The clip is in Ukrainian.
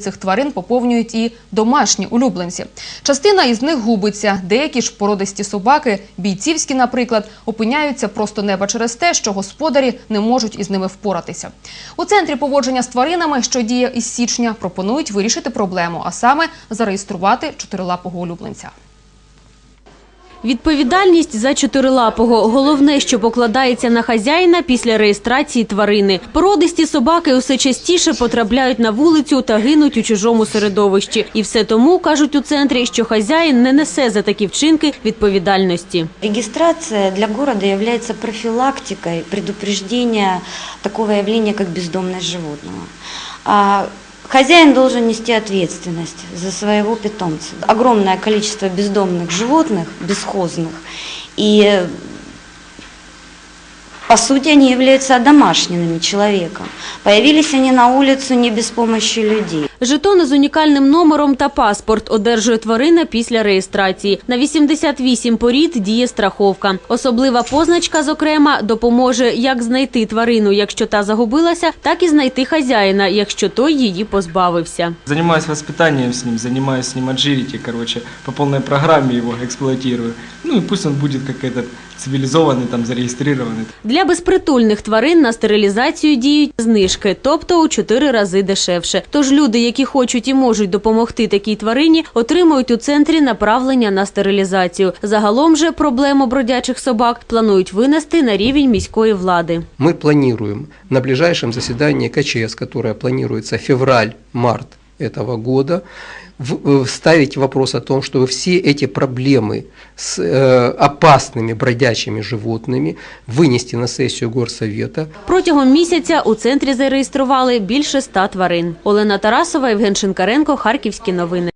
Цих тварин поповнюють і домашні улюбленці. Частина із них губиться. Деякі ж породисті собаки, бійцівські, наприклад, опиняються просто неба через те, що господарі не можуть із ними впоратися. У центрі поводження з тваринами, що діє із січня, пропонують вирішити проблему, а саме зареєструвати чотирилапого улюбленця. Відповідальність за чотирилапого – головне, що покладається на хазяїна після реєстрації тварини. Породисті собаки усе частіше потрапляють на вулицю та гинуть у чужому середовищі. І все тому, кажуть у центрі, що хазяїн не несе за такі вчинки відповідальності. Регистрация для города является профилактикой предупреждения такого явления, как бездомность животного. Хозяин должен нести ответственность за своего питомца. Огромное количество бездомных животных, бесхозных, и по сути они являются одомашненными человеком. Появились они на улицу не без помощи людей. Жетони з унікальним номером та паспорт одержує тварина після реєстрації. На 88 порід діє страховка. Особлива позначка, зокрема, допоможе як знайти тварину, якщо та загубилася, так і знайти хазяїна, якщо той її позбавився. Занимаюсь воспитанием с ним, занимаюсь с ним agility, короче, по полной программе его эксплуатирую. Ну и пусть он будет как этот цивилизованный, там, зарегистрированный. Для безпритульних тварин на стерилізацію діють знижки, тобто у чотири рази дешевше. Тож люди, які хочуть і можуть допомогти такій тварині, отримують у центрі направлення на стерилізацію. Загалом же проблему бродячих собак планують винести на рівень міської влади. Ми плануємо на ближайшому засіданні КЧС, яке планується февраль-март этого года, в- э, ставить вопрос о том, чтобы все эти проблемы с э, опасными бродячими животными вынести на сессию горсовета, Протягом місяця у центрі зареєстрували більше ста тварин. Олена Тарасова, Євген Шинкаренко, Харківські новини.